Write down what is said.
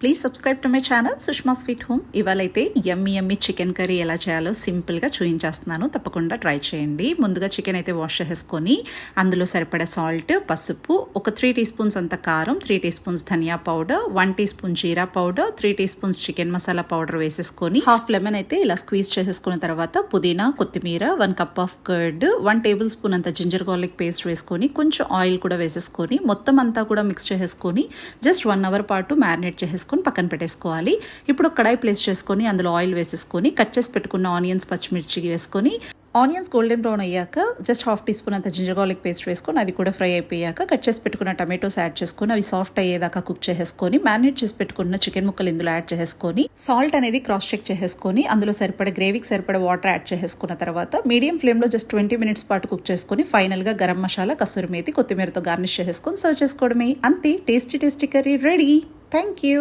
Please subscribe to my channel Sushma sweet home ఇవాళైతే ఎమ్మి ఎమ్మి chicken curry ఎలా చేయాలో సింపుల్గా చూపించేస్తున్నాను తప్పకుండా ట్రై చేయండి. ముందుగా చికెన్ అయితే వాష్ చేసుకొని అందులో సరిపడే సాల్ట్ పసుపు ఒక త్రీ టీ స్పూన్స్ అంత కారం త్రీ టీ స్పూన్స్ ధనియా పౌడర్ వన్ టీ స్పూన్ జీరా powder three tea spoons chicken masala powder వేసేసుకొని హాఫ్ లెమన్ అయితే ఇలా స్క్వీజ్ చేసేసుకున్న తర్వాత పుదీనా కొత్తిమీర one cup of curd one table spoon అంత జింజర్ గార్లిక్ పేస్ట్ వేసుకొని కొంచెం ఆయిల్ కూడా వేసేసుకొని మొత్తం అంతా కూడా మిక్స్ చేసేసుకొని జస్ట్ వన్ అవర్ పాటు మ్యారినేట్ చేసేసుకొని పక్కన పెట్టేసుకోవాలి. ఇప్పుడు ఒక కడాయి ప్లేస్ చేసుకొని అందులో ఆయిల్ వేసేసుకొని కట్ చేసి పెట్టుకున్న ఆనియన్స్ పచ్చిమిర్చి వేసుకొని ఆనియన్స్ గోల్డెన్ బ్రౌన్ అయ్యాక జస్ట్ హాఫ్ టీ స్పూన్ అంత జింజర్ గార్లిక్ పేస్ట్ వేసుకొని అది కూడా ఫ్రై అయిపోయాక కట్ చేసి పెట్టుకున్న టమాటోస్ యాడ్ చేసుకొని అవి సాఫ్ట్ అయ్యేదాకా కుక్ చేసేసుకొని మ్యారినేట్ చేసి పెట్టుకున్న చికెన్ ముక్కలు ఇందులో యాడ్ చేసుకొని సాల్ట్ అనేది క్రాస్ చెక్ చేసేసుకొని అందులో సరిపడే గ్రేవీకి సరిపడే వాటర్ యాడ్ చేసేసుకున్న తర్వాత మీడియం ఫ్లేమ్లో జస్ట్ ట్వంటీ మినిట్స్ పాటు కుక్ చేసుకొని ఫైనల్గా గరం మసాలా కసూరి మేతి కొత్తిమీరతో గార్నిష్ చేసేసుకొని సర్వ్ చేసుకోవడమే. అంతే. Tasty tasty curry ready thank you